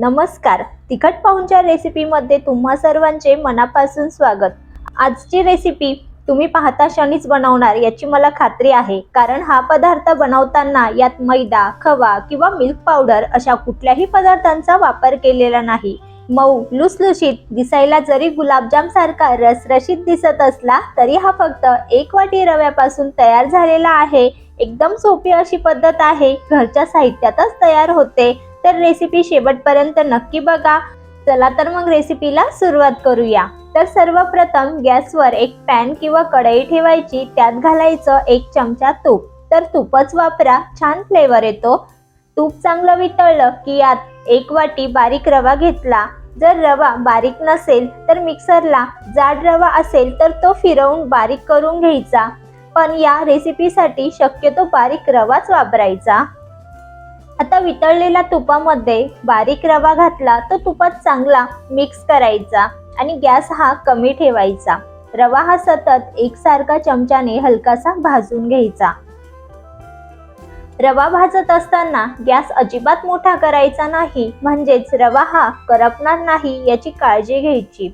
नमस्कार. तिखट पाहुणच्या रेसिपीमध्ये तुम्हा सर्वांचे मनापासून स्वागत. आजची रेसिपी तुम्ही पाहता क्षणीच बनवणार याची मला खात्री आहे. कारण हा पदार्थ बनवताना यात मैदा खवा किंवा मिल्क पावडर अशा कुठल्याही पदार्थांचा वापर केलेला नाही. मऊ लुसलुशीत दिसायला जरी गुलाबजाम सारखा रसरशीत दिसत असला तरी हा फक्त एक वाटी रव्यापासून तयार झालेला आहे. एकदम सोपी अशी पद्धत आहे. घरच्या साहित्यातच तयार होते. तर रेसिपी शेवटपर्यंत नक्की बघा. चला तर मग रेसिपीला सुरुवात करूया. तर सर्वप्रथम गॅसवर एक पॅन किंवा कढई ठेवायची. त्यात घालायचं एक चमचा तूप. तर तूपच वापरा. छान फ्लेवर येतो. तूप चांगलं वितळलं की यात एक वाटी बारीक रवा घेतला. जर रवा बारीक नसेल तर मिक्सरला जाड रवा असेल तर तो फिरवून बारीक करून घ्यायचा. पण या रेसिपीसाठी शक्यतो बारीक रवाच वापरायचा. आता वितळलेल्या तुपामध्ये बारीक रवा घातला तो तुपात चांगला मिक्स करायचा आणि गॅस हा कमी ठेवायचा. रवा हा सतत एकसारखा चमच्याने हलकासा भाजून घ्यायचा. रवा भाजत असताना गॅस अजिबात मोठा करायचा नाही म्हणजेच रवा हा करपणार नाही याची काळजी घ्यायची.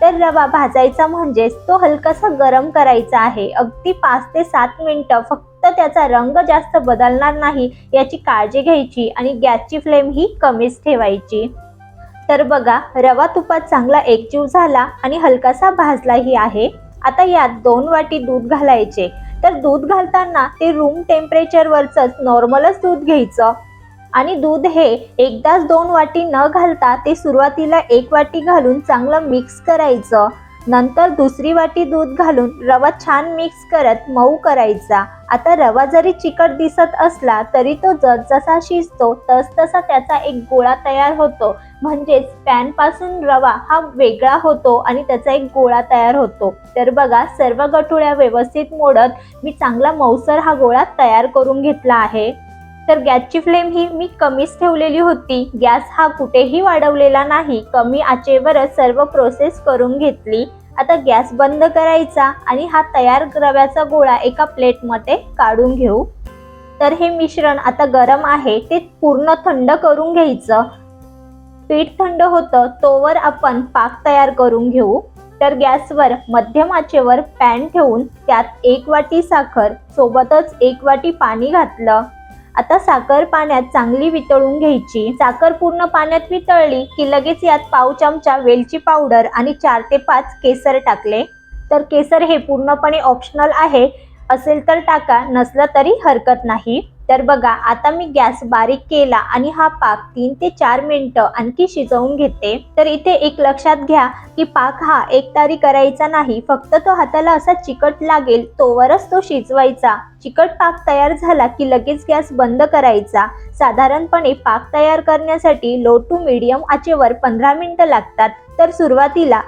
तर रवा भाजायचा म्हणजेच तो हलकासा गरम करायचा आहे. अगदी पाच ते सात मिनिटं फक्त त्याचा रंग जास्त बदलणार नाही याची काळजी घ्यायची आणि गॅसची फ्लेम ही कमीच ठेवायची. तर बघा रवा तुपात चांगला एकजीव झाला आणि हलकासा भाजलाही आहे. आता यात दोन वाटी दूध घालायचे. तर दूध घालताना ते रूम टेम्परेचरवरच नॉर्मलच दूध घ्यायचं. आणि दूध हे एकदाच दोन वाटी न घालता ते सुरुवातीला एक वाटी घालून चांगलं मिक्स करायचं. नंतर दुसरी वाटी दूध घालून रवा छान मिक्स करत मऊ करायचा. आता रवा जरी चिकट दिसत असला तरी तो जसजसा शिजतो तसतसा त्याचा एक गोळा तयार होतो. म्हणजेच पॅनपासून रवा हा वेगळा होतो आणि त्याचा एक गोळा तयार होतो. तर बघा सर्व गठुळ्या व्यवस्थित मोडत मी चांगला मऊसर हा गोळा तयार करून घेतला आहे. तर गॅसची फ्लेम ही मी कमीच ठेवलेली होती. गॅस हा कुठेही वाढवलेला नाही. कमी आचेवरच सर्व प्रोसेस करून घेतली. आता गॅस बंद करायचा आणि हा तयार रव्याचा गोळा एका प्लेटमध्ये काढून घेऊ. तर हे मिश्रण आता गरम आहे ते पूर्ण थंड करून घ्यायचं. पीठ थंड होतं तोवर आपण पाक तयार करून घेऊ. तर गॅसवर मध्यम आचेवर पॅन ठेवून त्यात एक वाटी साखर सोबतच एक वाटी पाणी घातलं. आता साखर पाण्यात चांगली वितळून घ्यायची. साखर पूर्ण पाण्यात वितळली की लगेच यात पाव चमचा वेलची पावडर आणि चार ते पाच केसर टाकले. तर केसर हे पूर्णपणे ऑप्शनल आहे. असेल तर टाका नसलं तरी हरकत नाही. तर बघा आता मी गॅस बारीक केला आणि हा पाक तीन ते चार मिनिटं आणखी शिजवून घेते. तर इथे एक लक्षात घ्या की पाक हा एक तारी करायचा नाही. फक्त तो हाताला असा चिकट लागेल तोवरच तो शिजवायचा. चिकट पाक तयार झाला की लगेच गॅस बंद करायचा. साधारणपणे पाक तयार करण्यासाठी लो टू मिडियम आचेवर पंधरा मिनिटं लागतात. तर सुरुवातीला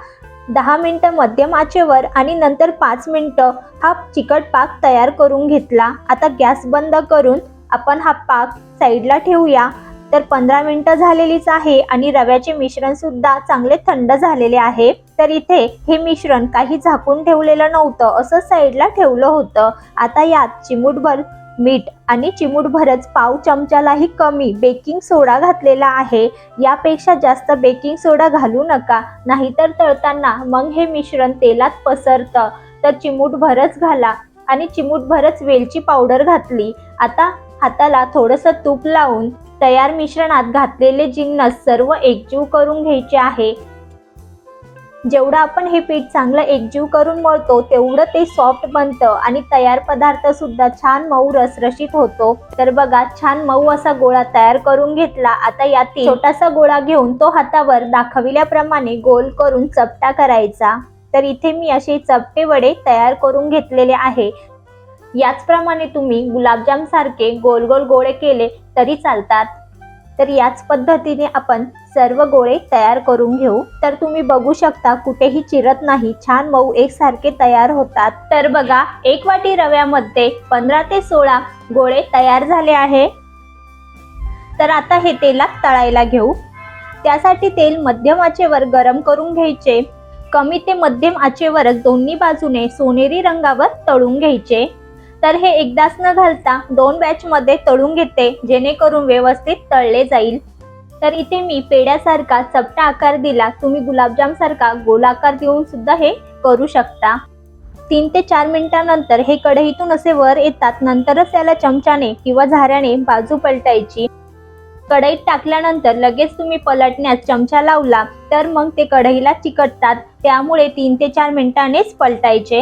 दहा मिनटं मध्यम आचेवर आणि नंतर पाच मिनटं हा चिकट पाक तयार करून घेतला. आता गॅस बंद करून आपण हा पाक साईडला ठेवूया. तर पंधरा मिनटं झालेलीच आहे आणि रव्याचे मिश्रण सुद्धा चांगले थंड झालेले आहे. तर इथे हे मिश्रण काही झाकून ठेवलेलं नव्हतं असं साईडला ठेवलं होतं. आता यात चिमूटभर मीठ आणि चिमूटभरच पाव चमच्यालाही कमी बेकिंग सोडा घातलेला आहे. यापेक्षा जास्त बेकिंग सोडा घालू नका नाहीतर तळताना मग हे मिश्रण तेलात पसरतं. तर चिमूटभरच घाला आणि चिमूटभरच वेलची पावडर घातली. आता हाताला थोडंसं तूप लावून तयार मिश्रणात घातलेले जिन्नस सर्व एकजीव करून घ्यायचे आहे. जेवढं आपण हे पीठ चांगलं एकजीव करून मळतो तेवढं ते सॉफ्ट बनतं आणि तयार पदार्थ सुद्धा छान मऊ रसरशीत होतो. तर बघा छान मऊ असा गोळा तयार करून घेतला. आता यातील छोटासा गोळा घेऊन तो हातावर दाखविल्याप्रमाणे गोल करून चपटा करायचा. तर इथे मी असे चपटे वडे तयार करून घेतलेले आहे. याचप्रमाणे तुम्ही गुलाबजाम सारखे गोल गोल गोळे केले तरी चालतात. तर याच पद्धतीने आपण सर्व गोळे तयार करून घेऊ. तर तुम्ही बघू शकता कुठेही चिरत नाही छान मऊ एकसारखे तयार होतात. तर बघा एक वाटी रव्यामध्ये पंधरा ते सोळा गोळे तयार झाले आहे. तर आता हे तेलात तळायला घेऊ. त्यासाठी तेल मध्यम आचेवर गरम करून घ्यायचे. कमी ते मध्यम आचेवरच दोन्ही बाजूने सोनेरी रंगावर तळून घ्यायचे. तर हे एकदाच न घालता दोन बॅचमध्ये तळून घेते जेणेकरून व्यवस्थित तळले जाईल. तर इथे मी पेड्यासारखा चपटा आकार दिला. तुम्ही गुलाबजामसारखा गोलाकार देऊन सुद्धा हे करू शकता. तीन ते चार मिनिटांनंतर हे कढईतून असे वर येतात. नंतरच त्याला चमच्याने किंवा झाऱ्याने बाजू पलटायची. कढईत टाकल्यानंतर लगेच तुम्ही पलटण्यास चमचा लावला तर मग ते कढईला चिकटतात. त्यामुळे तीन ते चार मिनिटांनीच पलटायचे.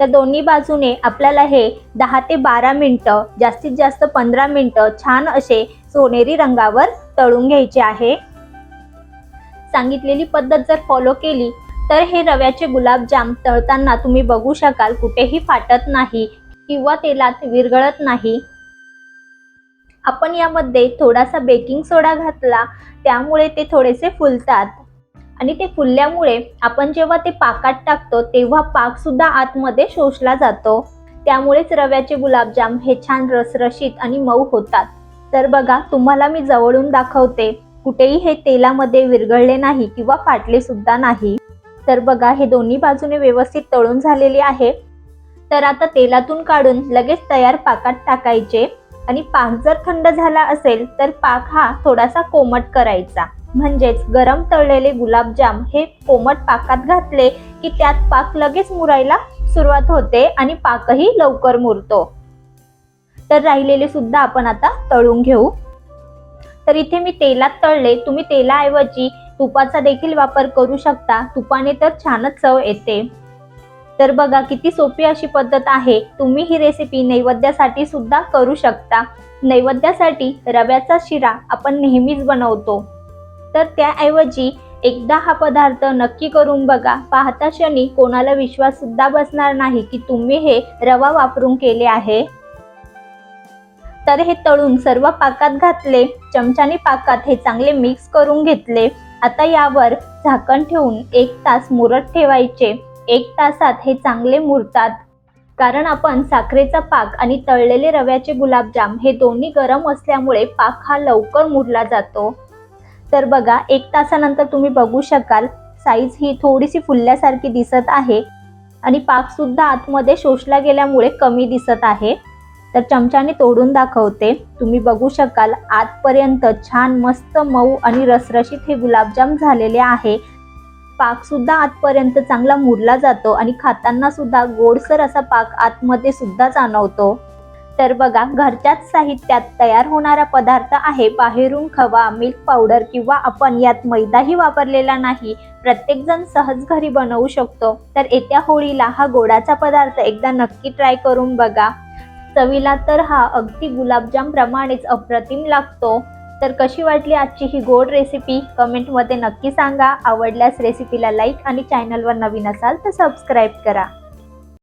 तर दोन्ही बाजूने आपल्याला हे दहा ते बारा मिनटं जास्तीत जास्त पंधरा मिनटं छान असे सोनेरी रंगावर तळून घ्यायचे आहे. सांगितलेली पद्धत जर फॉलो केली तर हे रव्याचे गुलाबजाम तळताना तुम्ही बघू शकाल कुठेही फाटत नाही किंवा तेलात विरघळत नाही. आपण यामध्ये थोडासा बेकिंग सोडा घातला त्यामुळे ते थोडेसे फुलतात. आणि ते फुलल्यामुळे आपण जेव्हा ते पाकात टाकतो तेव्हा पाक सुद्धा आतमध्ये शोषला जातो. त्यामुळेच रव्याचे गुलाबजाम हे छान रसरशीत आणि मऊ होतात. तर बघा तुम्हाला मी जवळून दाखवते कुठेही हे तेलामध्ये विरघळले नाही किंवा फाटले सुद्धा नाही. तर बघा हे दोन्ही बाजूने व्यवस्थित तळून झालेले आहे. तर आता तेलातून काढून लगेच तयार पाकात टाकायचे. आणि पाक जर थंड झाला असेल तर पाक हा थोडासा कोमट करायचा. म्हणजेच गरम तळलेले गुलाबजाम हे कोमट पाकात घातले की त्यात पाक लगेच मुरायला सुरुवात होते आणि पाकही लवकर मुरतो. तर राहिलेले सुद्धा आपण आता तळून घेऊ. तर इथे मी तेलात तळले. तुम्ही तेलाऐवजी तुपाचा देखील वापर करू शकता. तुपाने तर छानच चव येते. तर बघा किती सोपी अशी पद्धत आहे. तुम्ही ही रेसिपी नैवेद्यासाठी सुद्धा करू शकता. नैवेद्यासाठी रव्याचा शिरा आपण नेहमीच बनवतो. तर त्याऐवजी एकदा हा पदार्थ नक्की करून बघा. पाहता क्षणी कोणाला विश्वास सुद्धा बसणार नाही की तुम्ही हे रवा वापरून केले आहे. तर हे तळून सर्व पाकात घातले. चमच्याने पाकात हे चांगले मिक्स करून घेतले. आता यावर झाकण ठेवून एक तास मुरत ठेवायचे. एक तासात हे चांगले मुरतात. कारण आपण साखरेचा पाक आणि तळलेले रव्याचे गुलाबजाम हे दोन्ही गरम असल्यामुळे पाक हा लवकर मुरला जातो. तर बघा एक तासानंतर तुम्ही बघू शकाल साईज ही थोडीशी फुलल्यासारखी दिसत आहे आणि पाकसुद्धा आतमध्ये शोषला गेल्यामुळे कमी दिसत आहे. तर चमच्याने तोडून दाखवते. तुम्ही बघू शकाल आतपर्यंत छान मस्त मऊ आणि रसरशीत हे गुलाबजाम झालेले आहे. पाक सुद्धा आतपर्यंत चांगला मुरला जातो आणि खाताना सुद्धा गोडसर असा पाक आतमध्ये सुद्धा जाणवतो. तर बघा घरच्याच साहित्यात तयार होणारा पदार्थ आहे बाहेरून खवा मिल्क पावडर किंवा आपण यात मैदाही वापरलेला नाही. प्रत्येकजण सहज घरी बनवू शकतो. तर येत्या होळीला हा गोडाचा पदार्थ एकदा नक्की ट्राय करून बघा. चवीला तर हा अगदी गुलाबजाम प्रमाणेच अप्रतिम लागतो. तर कशी वाटली आजची ही गोड रेसिपी कमेंटमध्ये नक्की सांगा. आवडल्यास रेसिपीला लाईक आणि चॅनलवर नवीन असाल तर सबस्क्राईब करा.